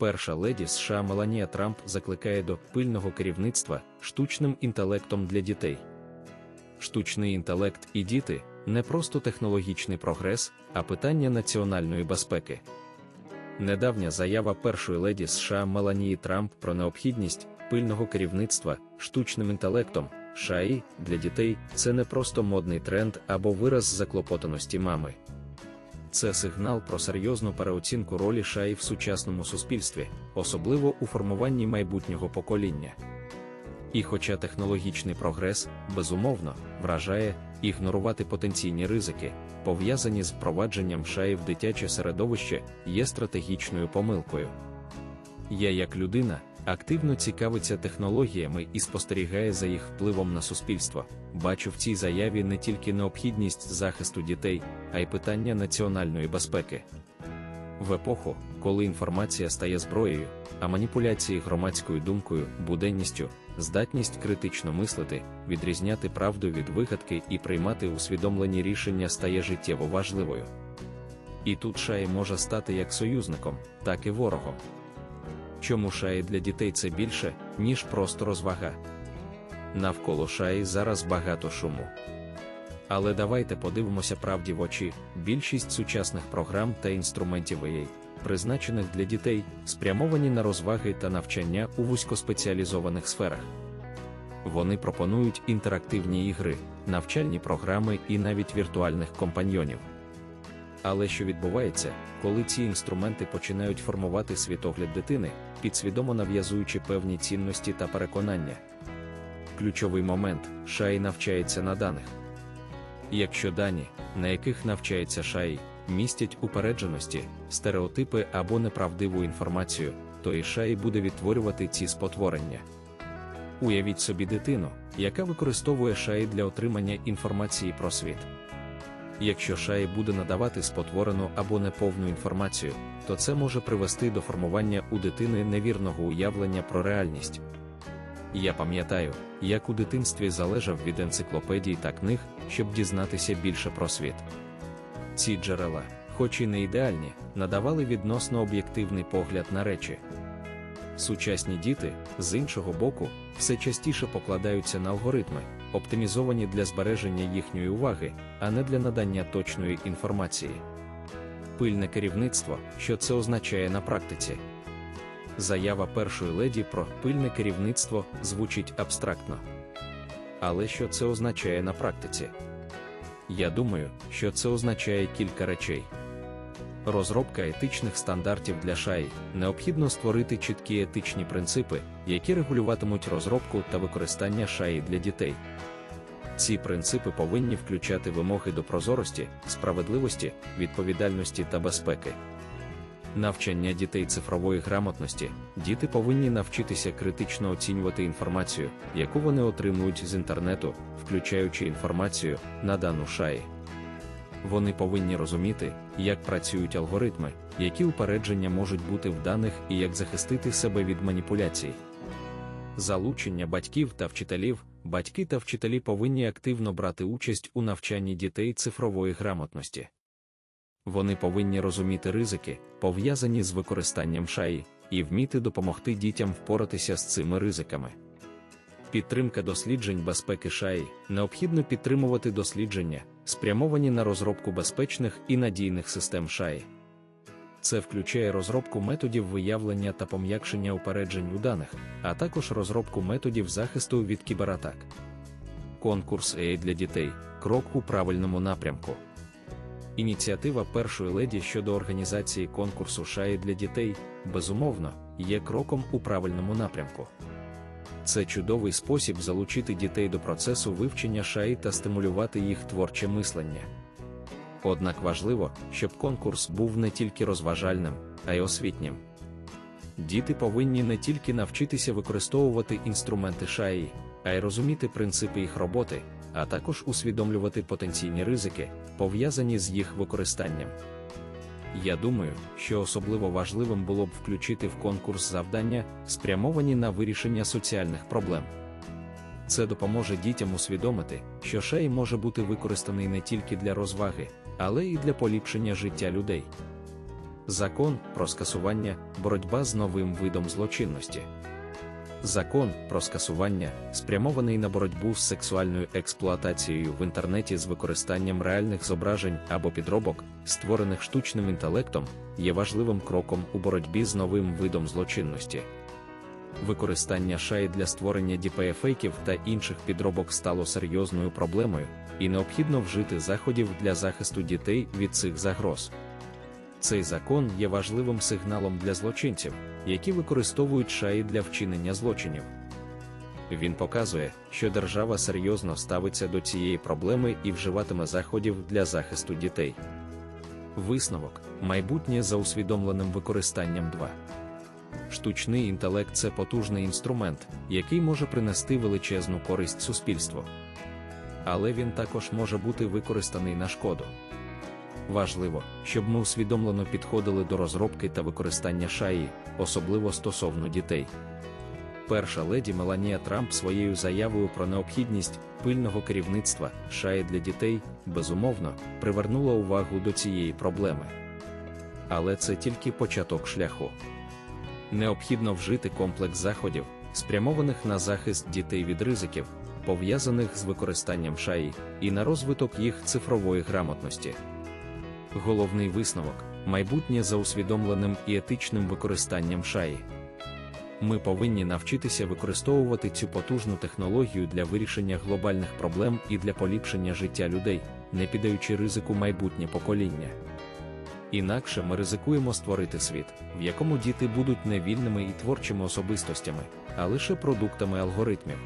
Перша леді США Меланія Трамп закликає до пильного керівництва штучним інтелектом для дітей. Штучний інтелект і діти не просто технологічний прогрес, а питання національної безпеки. Недавня заява першої леді США Меланії Трамп про необхідність пильного керівництва штучним інтелектом ШАІ для дітей це не просто модний тренд або вираз заклопотаності мами. Це сигнал про серйозну переоцінку ролі ШАІ в сучасному суспільстві, особливо у формуванні майбутнього покоління. І хоча технологічний прогрес, безумовно, вражає ігнорувати потенційні ризики, пов'язані з впровадженням шаї в дитяче середовище, є стратегічною помилкою. Я, як людина, активно цікавиться технологіями і спостерігає за їх впливом на суспільство, бачу в цій заяві не тільки необхідність захисту дітей, а й питання національної безпеки. В епоху, коли інформація стає зброєю, а маніпуляції громадською думкою, буденністю, здатність критично мислити, відрізняти правду від вигадки і приймати усвідомлені рішення стає життєво важливою. І тут шаї може стати як союзником, так і ворогом. Чому шаї для дітей це більше, ніж просто розвага? Навколо шаї зараз багато шуму. Але давайте подивимося правді в очі, більшість сучасних програм та інструментів AI, призначених для дітей, спрямовані на розваги та навчання у вузькоспеціалізованих сферах. Вони пропонують інтерактивні ігри, навчальні програми і навіть віртуальних компаньйонів. Але що відбувається, коли ці інструменти починають формувати світогляд дитини, підсвідомо нав'язуючи певні цінності та переконання? Ключовий момент шай навчається на даних. Якщо дані, на яких навчається шай, містять упередженості, стереотипи або неправдиву інформацію, то і шай буде відтворювати ці спотворення. Уявіть собі дитину, яка використовує шаї для отримання інформації про світ. Якщо шаї буде надавати спотворену або неповну інформацію, то це може привести до формування у дитини невірного уявлення про реальність. Я пам'ятаю, як у дитинстві залежав від енциклопедій та книг, щоб дізнатися більше про світ. Ці джерела, хоч і не ідеальні, надавали відносно об'єктивний погляд на речі. Сучасні діти, з іншого боку, все частіше покладаються на алгоритми, оптимізовані для збереження їхньої уваги, а не для надання точної інформації. Пильне керівництво, що це означає на практиці. Заява першої леді про пильне керівництво звучить абстрактно. Але що це означає на практиці? Я думаю, що це означає кілька речей. Розробка етичних стандартів для шаї необхідно створити чіткі етичні принципи, які регулюватимуть розробку та використання шаї для дітей. Ці принципи повинні включати вимоги до прозорості, справедливості, відповідальності та безпеки. Навчання дітей цифрової грамотності діти повинні навчитися критично оцінювати інформацію, яку вони отримують з інтернету, включаючи інформацію, надану шаї. Вони повинні розуміти, як працюють алгоритми, які упередження можуть бути в даних і як захистити себе від маніпуляцій. Залучення батьків та вчителів, батьки та вчителі повинні активно брати участь у навчанні дітей цифрової грамотності. Вони повинні розуміти ризики, пов'язані з використанням шаї, і вміти допомогти дітям впоратися з цими ризиками. Підтримка досліджень безпеки шаї необхідно підтримувати дослідження, спрямовані на розробку безпечних і надійних систем шаї. Це включає розробку методів виявлення та пом'якшення упереджень у даних, а також розробку методів захисту від кібератак. Конкурс AI для дітей крок у правильному напрямку. Ініціатива першої леді щодо організації конкурсу шаї для дітей, безумовно, є кроком у правильному напрямку. Це чудовий спосіб залучити дітей до процесу вивчення шаї та стимулювати їх творче мислення. Однак важливо, щоб конкурс був не тільки розважальним, а й освітнім. Діти повинні не тільки навчитися використовувати інструменти шаї, а й розуміти принципи їх роботи, а також усвідомлювати потенційні ризики, пов'язані з їх використанням. Я думаю, що особливо важливим було б включити в конкурс завдання, спрямовані на вирішення соціальних проблем. Це допоможе дітям усвідомити, що шей може бути використаний не тільки для розваги, але й для поліпшення життя людей. Закон про скасування боротьба з новим видом злочинності. Закон про скасування, спрямований на боротьбу з сексуальною експлуатацією в інтернеті з використанням реальних зображень або підробок, створених штучним інтелектом, є важливим кроком у боротьбі з новим видом злочинності. Використання шаї для створення діпеєфейків та інших підробок стало серйозною проблемою, і необхідно вжити заходів для захисту дітей від цих загроз. Цей закон є важливим сигналом для злочинців, які використовують шаї для вчинення злочинів. Він показує, що держава серйозно ставиться до цієї проблеми і вживатиме заходів для захисту дітей. Висновок майбутнє за усвідомленим використанням 2. Штучний інтелект це потужний інструмент, який може принести величезну користь суспільству. Але він також може бути використаний на шкоду. Важливо, щоб ми усвідомлено підходили до розробки та використання шаї, особливо стосовно дітей. Перша леді Меланія Трамп своєю заявою про необхідність пильного керівництва шаї для дітей, безумовно, привернула увагу до цієї проблеми. Але це тільки початок шляху. Необхідно вжити комплекс заходів, спрямованих на захист дітей від ризиків, пов'язаних з використанням шаї, і на розвиток їх цифрової грамотності. Головний висновок майбутнє за усвідомленим і етичним використанням шаї. Ми повинні навчитися використовувати цю потужну технологію для вирішення глобальних проблем і для поліпшення життя людей, не піддаючи ризику майбутнє покоління. Інакше ми ризикуємо створити світ, в якому діти будуть не вільними і творчими особистостями, а лише продуктами алгоритмів.